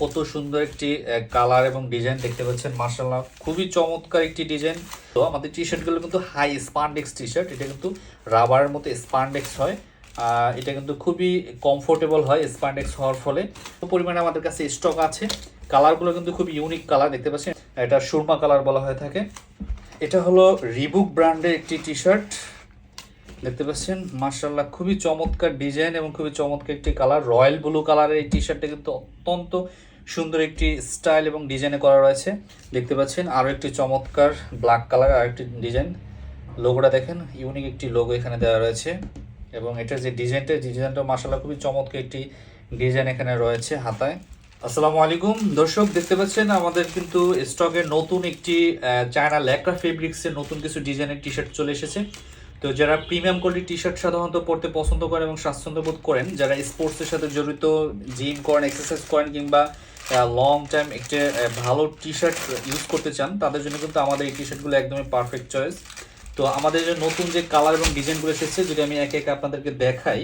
কত সুন্দর একটি কালার এবং ডিজাইন দেখতে পাচ্ছেন মার্শাল্লাহ খুবই চমৎকার একটি ডিজাইন তো আমাদের টি শার্টগুলো কিন্তু হাই স্পান্ডেক্স টি শার্ট এটা কিন্তু রাবারের মতো স্পান্ডেক্স হয়। এটা কিন্তু খুবই কমফোর্টেবল হয় স্পান্ডেক্স হওয়ার ফলে। পরিমাণে আমাদের কাছে স্টক আছে। কালারগুলো কিন্তু খুব ইউনিক কালার দেখতে পাচ্ছেন? এটা সুরমা কালার বলা হয়ে থাকে। এটা হলো রিবুক ব্র্যান্ডের একটি টি শার্ট দেখতে পাচ্ছেন? মার্শাল্লাহ খুবই চমৎকার ডিজাইন এবং খুবই চমৎকার একটি কালার রয়্যাল ব্লু কালারের এই টি শার্টটা কিন্তু অত্যন্ত সুন্দর একটি স্টাইল এবং ডিজাইনে করা রয়েছে। দেখতে পাচ্ছেন আরও একটি চমৎকার ব্ল্যাক কালার আর একটি ডিজাইন লোগোটা দেখেন ইউনিক একটি লোগো এখানে দেওয়া রয়েছে। এবং এটার যে ডিজাইনটা ডিজাইনটা মার্শাল্লাহ খুবই চমৎকার একটি ডিজাইন এখানে রয়েছে হাতায়। আসসালামু আলাইকুম। দর্শক, দেখতে পাচ্ছেন আমাদের কিন্তু স্টকের নতুন একটি চায়না ল্যাকড়া ফেব্রিক্সের নতুন কিছু ডিজাইনের টি শার্ট চলে এসেছে। তো যারা প্রিমিয়াম কোয়ালিটি টি শার্ট সাধারণত পরতে পছন্দ করেন এবং স্বাচ্ছন্দ্য বোধ করেন, যারা স্পোর্টসের সাথে জড়িত জিম করেন এক্সারসাইজ করেন কিংবা লং টাইম একটা ভালো টি শার্ট ইউজ করতে চান, তাদের জন্য কিন্তু আমাদের এই টি শার্টগুলো একদমই পারফেক্ট চয়েস তো আমাদের যে নতুন যে কালার এবং ডিজাইনগুলো এসেছে, যদি আমি একে একে আপনাদেরকে দেখাই,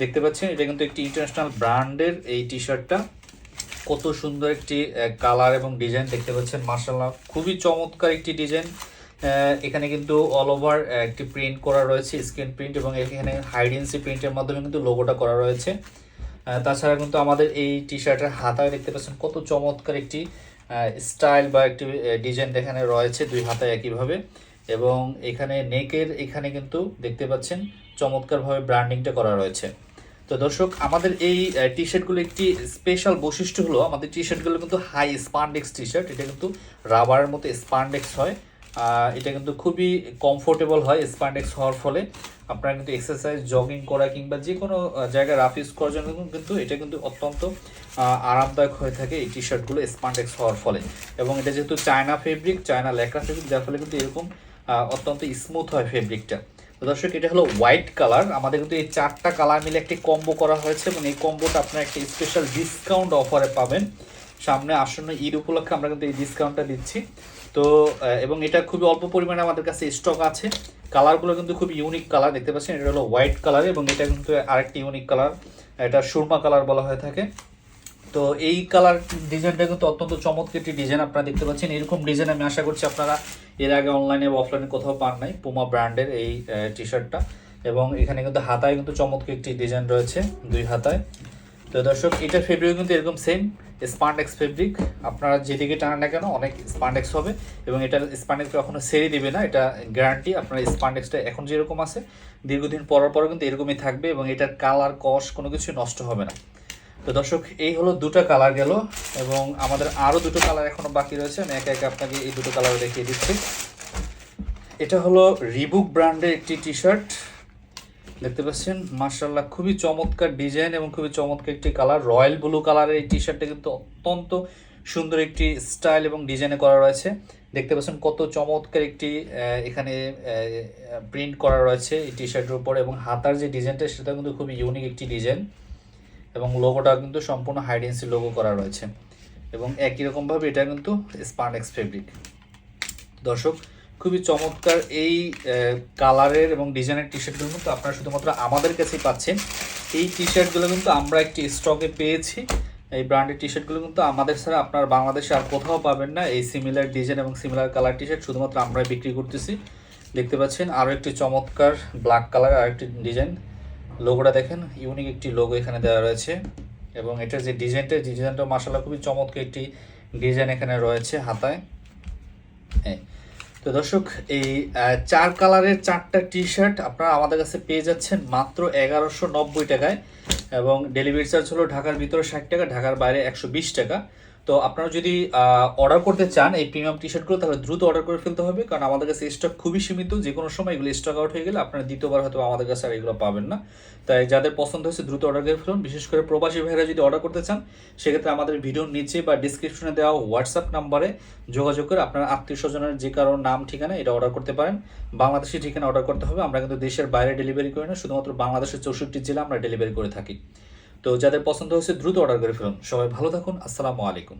দেখতে পাচ্ছেন, এটা কিন্তু একটি ইন্টারন্যাশনাল ব্র্যান্ডের এই টি। শার্টটা কত সুন্দর একটি কালার এবং ডিজাইন দেখতে পাচ্ছেন মার্শাল্লাহ খুবই চমৎকার একটি ডিজাইন এখানে কিন্তু অল ওভার একটি প্রিন্ট করা রয়েছে স্ক্রিন প্রিন্ট এবং এখানে হাইডেন্সি প্রিন্টের মাধ্যমে কিন্তু লোগোটা করা রয়েছে। তাছাড়া কিন্তু আমাদের এই টি শার্টের হাতায় দেখতে পাচ্ছেন কত চমৎকার একটি স্টাইল বা একটি ডিজাইন এখানে রয়েছে দুই হাতায় একইভাবে। এবং এখানে নেকের এখানে কিন্তু দেখতে পাচ্ছেন চমৎকারভাবে ব্র্যান্ডিংটা করা রয়েছে। তো দর্শক, আমাদের এই টি শার্টগুলো একটি স্পেশাল বৈশিষ্ট্য হলো, আমাদের টি শার্টগুলো কিন্তু হাই স্পান্ডেক্স টি শার্ট এটা কিন্তু রাবারের মতো স্পান্ডেক্স হয়। এটা কিন্তু খুবই কমফোর্টেবল হয় স্পান্ডেক্স হওয়ার ফলে। আপনারা কিন্তু এক্সারসাইজ জগিং করা কিংবা যে কোনো জায়গায় রাফ ইউজ করার জন্য কিন্তু এটা কিন্তু অত্যন্ত আরামদায়ক হয়ে থাকে এই টি শার্টগুলো স্পান্ডেক্স হওয়ার ফলে। এবং এটা যেহেতু চায়না ফেব্রিক চায়না লেখা ফেব্রিক যার ফলে কিন্তু এরকম অত্যন্ত স্মুথ হয় ফেব্রিকটা তো দর্শক, এটা হলো হোয়াইট কালার আমাদের কিন্তু এই চারটা কালার মিলে একটি কম্বো করা হয়েছে এবং এই কম্বোটা আপনারা একটা স্পেশাল ডিসকাউন্ট অফারে পাবেন। সামনে আসন্ন ঈদ উপলক্ষে আমরা কিন্তু এই ডিসকাউন্টটা দিচ্ছি। তো এবং এটা খুবই অল্প পরিমাণে আমাদের কাছে স্টক আছে। কালারগুলো কিন্তু খুব ইউনিক কালার দেখতে পাচ্ছেন? এটা হলো হোয়াইট কালার এবং এটা কিন্তু আরেকটি ইউনিক কালার এটা সুরমা কালার বলা হয়ে থাকে। তো, এই কালার ডিজাইনটা কিন্তু অত্যন্ত চমৎকার একটি ডিজাইন আপনারা দেখতে পাচ্ছেন। এরকম ডিজাইন আমি আশা করছি আপনারা এর আগে অনলাইনে বা অফলাইনে কোথাও পান নাই পুমা ব্র্যান্ডের এই টি শার্টটা এবং এখানে কিন্তু হাতায় কিন্তু চমৎকার একটি ডিজাইন রয়েছে, দুই হাতায়। তো দর্শক, এটা ফেব্রিক কিন্তু এরকম সেম স্পান্ডেক্স ফেব্রিক আপনারা যেদিকে টানেন না কেন, অনেক স্পান্ডেক্স হবে এবং এটা স্পান্ডেক্স কখনো সেরে দিবে না, এটা গ্যারান্টি আপনার স্পান্ডেক্সটা এখন যেরকম আছে, দীর্ঘদিন পর পর কিন্তু এরকমই থাকবে এবং এটার কালার কস কোনো কিছু নষ্ট হবে না। তো দর্শক, এই হলো দুটো কালার গেল এবং আমাদের আরও দুটো কালার এখনও বাকি রয়েছে। আমি একে একে আপনাকে এই দুটো কালার দেখিয়ে দিচ্ছি। এটা হলো রিবুক ব্র্যান্ডের একটি টি শার্ট দেখতে পাচ্ছেন মার্শাল্লাহ খুবই চমৎকার ডিজাইন এবং খুবই চমৎকার একটি কালার। রয়্যাল ব্লু কালারের এই টি শার্টটা কিন্তু অত্যন্ত সুন্দর একটি স্টাইল এবং ডিজাইনে করা রয়েছে। দেখতে পাচ্ছেন কত চমৎকার একটি এখানে প্রিন্ট করা রয়েছে এই টি শার্টের উপর এবং হাতার যে ডিজাইনটা, সেটা কিন্তু খুবই ইউনিক একটি ডিজাইন এবং লোগোটা কিন্তু সম্পূর্ণ হাইডেন্সি লোগো করা রয়েছে এবং একই রকমভাবে এটা কিন্তু স্পার্নেক্স ফেব্রিক দর্শক খুবই চমৎকার এই কালারের এবং ডিজাইনের টি শার্টগুলো কিন্তু আপনারা শুধুমাত্র আমাদের কাছেই পাচ্ছেন। এই টি শার্টগুলো কিন্তু আমরা একটি স্টকে পেয়েছি। এই ব্র্যান্ডের টি শার্টগুলো কিন্তু আমাদের ছাড়া আপনার বাংলাদেশে আর কোথাও পাবেন না। এই সিমিলার ডিজাইন এবং সিমিলার কালার টি শার্ট শুধুমাত্র আমরাই বিক্রি করতেছি। দেখতে পাচ্ছেন আরও একটি চমৎকার ব্ল্যাক কালার আর একটি ডিজাইন লোগোটা দেখেন ইউনিক একটি লোগো এখানে দেওয়া রয়েছে। এবং এটার যে ডিজাইনটা ডিজাইনটা মাসাল্লাহ খুবই চমৎকার একটি ডিজাইন এখানে রয়েছে হাতায়। হ্যাঁ তো দর্শক, এই চার কালারের চারটা টি শার্ট আপনারা আমাদের কাছে পেয়ে যাচ্ছেন মাত্র এগারোশো নব্বই টাকায় এবং ডেলিভারি চার্জ হলো ঢাকার ভিতরে ষাট টাকা, ঢাকার বাইরে একশো বিশ টাকা। তো আপনারা যদি অর্ডার করতে চান এই প্রিমিয়াম টি শার্টগুলো তাহলে দ্রুত অর্ডার করে ফেলতে হবে। কারণ আমাদের কাছে স্টক খুবই সীমিত যে কোনো সময় এগুলো স্টক আউট হয়ে গেলে আপনারা দ্বিতীয়বার হয়তো আমাদের কাছে আর এগুলো পাবেন না। তাই যাদের পছন্দ হয়েছে দ্রুত অর্ডার করে ফেলুন। বিশেষ করে প্রবাসী ভাইরা যদি অর্ডার করতে চান, সেক্ষেত্রে আমাদের ভিডিওর নিচে বা ডিসক্রিপশনে দেওয়া হোয়াটসঅ্যাপ নাম্বারে যোগাযোগ করে আপনার আত্মীয় স্বজনের যে কারোর নাম, ঠিকানা, এটা অর্ডার করতে পারেন। বাংলাদেশি ঠিকানা অর্ডার করতে হবে। আমরা কিন্তু দেশের বাইরে ডেলিভারি করি না, শুধুমাত্র বাংলাদেশের চৌষট্টি জেলা আমরা ডেলিভারি করে থাকি। তো যাদের পছন্দ হয়েছে দ্রুত অর্ডার করে ফেলুন। সবাই ভালো থাকুন। আসসালামু আলাইকুম।